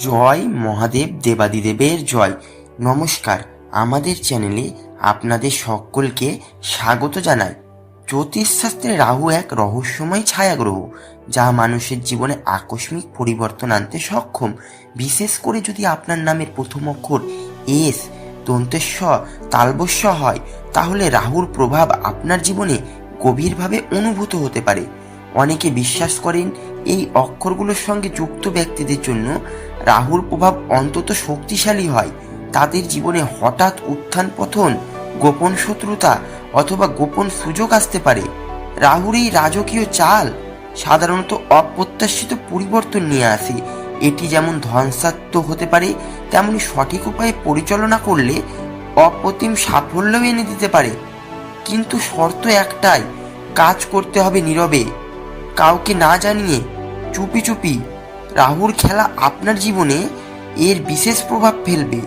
জয় মহাদেব দেবাদিদেবের জয়। নমস্কার, আমাদের চ্যানেলে আপনাদের সকলকে স্বাগত জানাই। জ্যোতিষশাস্ত্রে রাহু এক রহস্যময় ছায়াগ্রহ, যা মানুষের জীবনে আকস্মিক পরিবর্তন আনতে সক্ষম। বিশেষ করে যদি আপনার নামের প্রথম অক্ষর এস দন্তেশ্ব তালবস্য হয়, তাহলে রাহুর প্রভাব আপনার জীবনে গভীরভাবে অনুভূত হতে পারে। অনেকে বিশ্বাস করেন এই অক্ষরগুলোর সঙ্গে যুক্ত ব্যক্তিদের জন্য রাহুর প্রভাব অন্তত শক্তিশালী হয়। তাদের জীবনে হঠাৎ উত্থান পথন গোপন শত্রুতা অথবা গোপন সুযোগ আসতে পারে। রাহুর এই রাজকীয় চাল সাধারণত অপ্রত্যাশিত পরিবর্তন নিয়ে আসে। এটি যেমন ধ্বংসাত্ম হতে পারে, তেমনি সঠিক উপায়ে পরিচালনা করলে অপ্রতিম সাফল্য এনে দিতে পারে। কিন্তু শর্ত একটাই, কাজ করতে হবে নীরবে। কাউকে না জানিয়ে চুপি চুপি রাহুর খেলা আপনার জীবনে এর বিশেষ প্রভাব ফেলবে।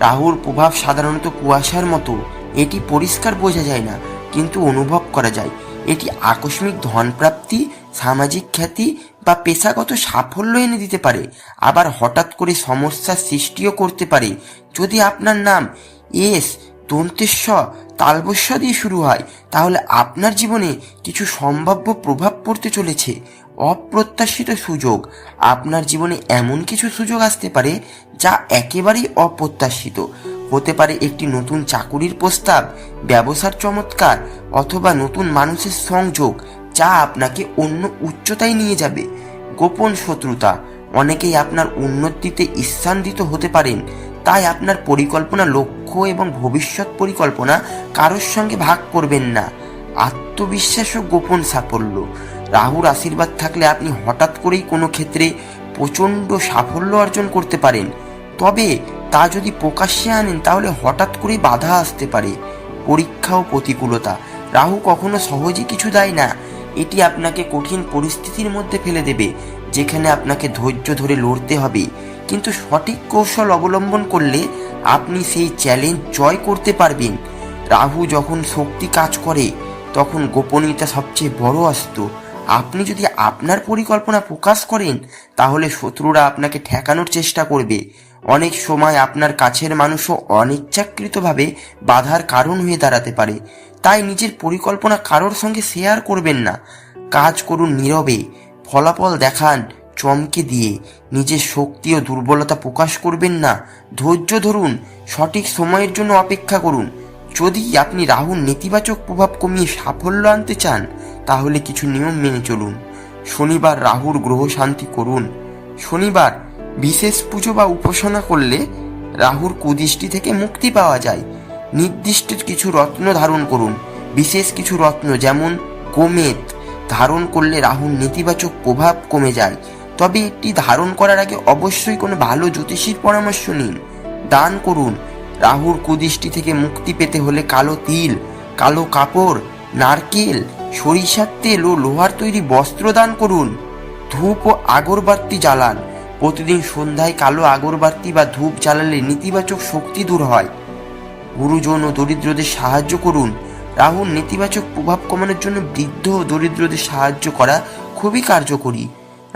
রাহুর প্রভাব সাধারণত কুয়াশার মতো। এটি পরিষ্কার বোঝা যায় না, কিন্তু অনুভব করা যায়। এটি আকস্মিক ধনপ্রাপ্তি, সামাজিক খ্যাতি বা পেশাগত সাফল্য এনে দিতে পারে। আবার হঠাৎ করে সমস্যার সৃষ্টিও করতে পারে। যদি আপনার নাম এস দন্তেশ্ব তালবস্য দিয়ে শুরু হয়। তাহলে আপনার জীবনে কিছু সম্ভাব্য প্রভাব পড়তে চলেছে। অপ্রত্যাশিত সুযোগ। আপনার জীবনে এমন কিছু সুযোগ আসতে পারে যা একেবারেই অপ্রত্যাশিত। হতে পারে একটি নতুন চাকুরির প্রস্তাব, ব্যবসার চমৎকার, অথবা নতুন মানুষের সংযোগ, যা আপনাকে অন্য উচ্চতায় নিয়ে যাবে। গোপন শত্রুতা। অনেকেই আপনার উন্নতিতে ঈর্ষান্বিত হতে পারেন। তাই আপনার পরিকল্পনা লক্ষ্য এবং ভবিষ্যৎ পরিকল্পনা কারোর সঙ্গে ভাগ করবেন না। আত্মবিশ্বাস ও গোপন সাফল্য। রাহুর আশীর্বাদ থাকলে আপনি হঠাৎ করেই কোনো ক্ষেত্রে প্রচণ্ড সাফল্য অর্জন করতে পারেন। তবে তা যদি প্রকাশ্যে আনেন, তাহলে হঠাৎ করেই বাধা আসতে পারে। পরীক্ষা ও প্রতিকূলতা। রাহু কখনো সহজে কিছু দেয় না। এটি আপনাকে কঠিন পরিস্থিতির মধ্যে ফেলে দেবে, যেখানে আপনাকে ধৈর্য ধরে লড়তে হবে। কিন্তু সঠিক কৌশল অবলম্বন করলে আপনি সেই চ্যালেঞ্জ জয় করতে পারবেন। রাহু যখন শক্তি কাজ করে, তখন গোপনীয়তা সবচেয়ে বড় অস্ত্র আপনি যদি আপনার পরিকল্পনা প্রকাশ করেন, তাহলে শত্রুরা আপনাকে ঠেকানোর চেষ্টা করবে। অনেক সময় আপনার কাছের মানুষও অনিচ্ছাকৃতভাবে বাধার কারণ হয়ে দাঁড়াতে পারে। তাই নিজের পরিকল্পনা কারোর সঙ্গে শেয়ার করবেন না। কাজ করুন নীরবে। ফলাফল দেখান। চমকে দিয়ে নিজের শক্তি ও দুর্বলতা প্রকাশ করবেন না। ধৈর্য ধরুন, সঠিক সময়ের জন্য অপেক্ষা করুন। যদি আপনি রাহুর নেতিবাচক প্রভাব কমিয়ে সাফল্য আনতে চান, তাহলে কিছু নিয়ম মেনে চলুন। শনিবার রাহুর গ্রহ শান্তি করুন। শনিবার বিশেষ পুজো বা উপাসনা করলে রাহুর কুদৃষ্টি থেকে মুক্তি পাওয়া যায়। নির্দিষ্ট কিছু রত্ন ধারণ করুন। বিশেষ কিছু রত্ন যেমন গোমেদ ধারণ করলে রাহুর নেতিবাচক প্রভাব কমে যায়। তবে এটি ধারণ করার আগে অবশ্যই কোনো ভালো জ্যোতিষীর পরামর্শ নিন। দান করুন। রাহুর কুদৃষ্টি থেকে মুক্তি পেতে হলে কালো তিল, কালো কাপড়, নারকেল, সরিষার তেল ও লোহার তৈরি বস্ত্র দান করুন। ধূপ ও আগরবাতি জ্বালান। প্রতিদিন সন্ধ্যায় কালো আগরবাতি বা ধূপ জ্বালালে নেতিবাচক শক্তি দূর হয়। গুরুজন ও দরিদ্রদের সাহায্য করুন। রাহুর নেতিবাচক প্রভাব কমানোর জন্য বৃদ্ধ ও দরিদ্রদের সাহায্য করা খুবই কার্যকরী।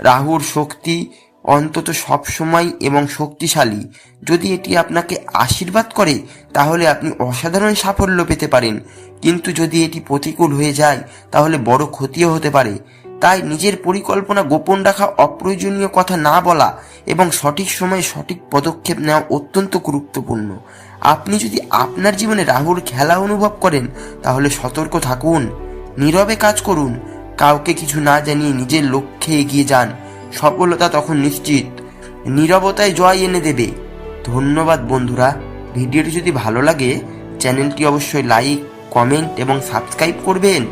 রাহুর শক্তি অন্তত সবসময় এবং শক্তিশালী। যদি এটি আপনাকে আশীর্বাদ করে, তাহলে আপনি অসাধারণ সাফল্য পেতে পারেন। কিন্তু যদি এটি প্রতিকূল হয়ে যায়, তাহলে বড় ক্ষতিও হতে পারে। তাই নিজের পরিকল্পনা গোপন রাখা অপ্রয়োজনীয় কথা না বলা এবং সঠিক সময়ে সঠিক পদক্ষেপ নেওয়া অত্যন্ত গুরুত্বপূর্ণ। আপনি যদি আপনার জীবনে রাহুর খেলা অনুভব করেন, তাহলে সতর্ক থাকুন, নীরবে কাজ করুন কাউকে কিছু না জানিয়ে নিজের লক্ষ্যে এগিয়ে যান। সফলতা তখন নিশ্চিত। নিরবতায় জয় এনে দেবে। ধন্যবাদ বন্ধুরা। ভিডিওটি যদি ভালো লাগে, চ্যানেলটি অবশ্যই লাইক কমেন্ট এবং সাবস্ক্রাইব করবেন।